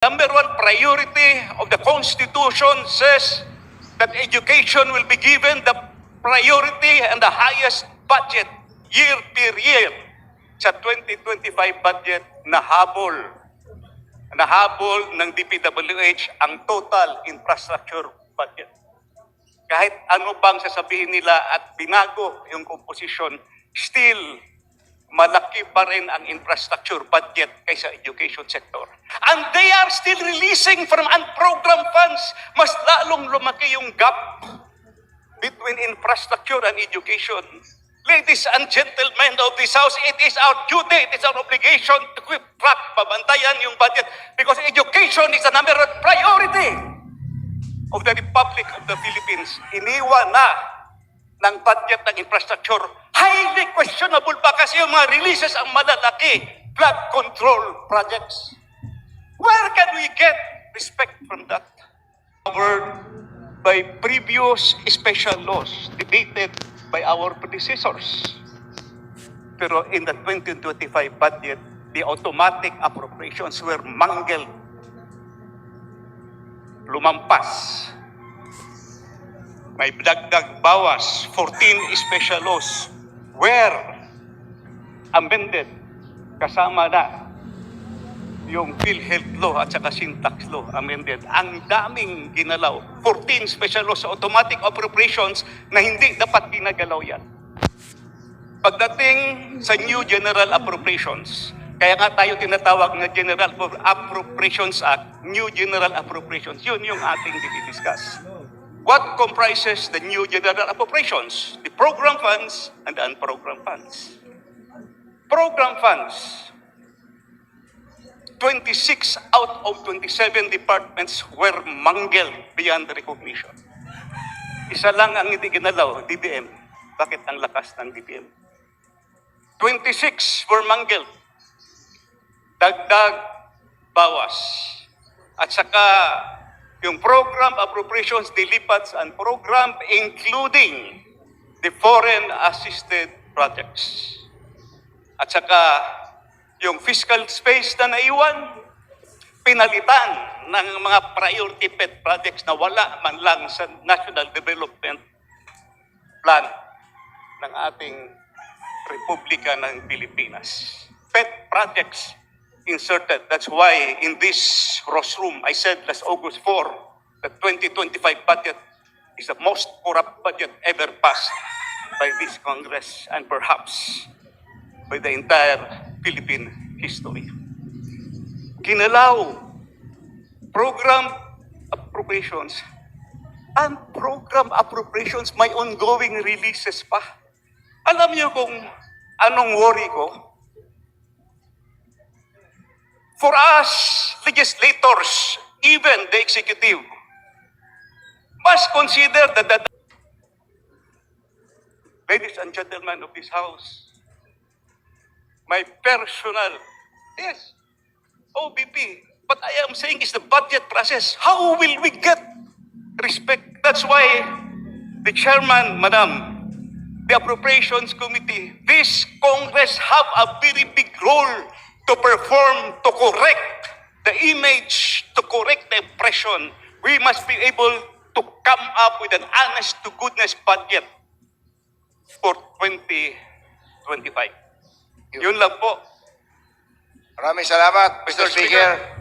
Number one priority of the Constitution says that education will be given the priority and the highest budget year per year sa 2025 budget na habol na habol ng DPWH ang total infrastructure budget. Kahit ano bang sasabihin nila at binago yung composition, still malaki pa rin ang infrastructure budget kaysa education sector. And they are still releasing from unprogrammed funds. Mas lalong lumaki yung gap between infrastructure and education. Ladies and gentlemen of this House, it is our duty, it is our obligation to keep track, pabantayan yung budget because education is the number one priority of the Republic of the Philippines. Iniwan na ng budget ng infrastructure. Highly questionable kasi yung mga releases ang malalaki flood control projects. Where can we get respect from that? Covered by previous special laws debated by our predecessors. Pero in the 2025 budget, the automatic appropriations were mangled. Lumampas. May dagdag bawas, 14 special laws were amended kasama na yung PhilHealth law at saka syntax law amended. Ang daming ginalaw. 14 special laws sa automatic appropriations na hindi dapat ginagalaw yan. Pagdating sa new general appropriations, kaya nga tayo tinatawag na General Appropriations Act, New General Appropriations, yun yung ating dinidiscuss. What comprises the new general appropriations? The program funds and the unprogrammed funds. Program funds, 26 out of 27 departments were mangled beyond recognition. Isa lang ang hindi ginalaw, DBM. Bakit ang lakas ng DBM? 26 were mangled. Dagdag bawas. At saka yung program appropriations dilipat sa program including the foreign assisted projects. At saka yung fiscal space na naiwan, pinalitan ng mga priority pet projects na wala man lang sa National Development Plan ng ating Republika ng Pilipinas. Pet projects inserted. That's why in this rostrum, I said last August 4, the 2025 budget is the most corrupt budget ever passed by this Congress and perhaps by the entire Philippine history. Ginalaw, program appropriations, and program appropriations may ongoing releases pa. Alam niyo kung anong worry ko? For us, legislators, even the executive, must consider that the Ladies and gentlemen of this House, my personal, yes, OBP, but I am saying is the budget process. How will we get respect? That's why the chairman, madam, the appropriations committee, this Congress have a very big role to perform, to correct the image, to correct the impression. We must be able to come up with an honest to goodness budget for 2025. Yun lang po. Maraming salamat, Mr. Speaker.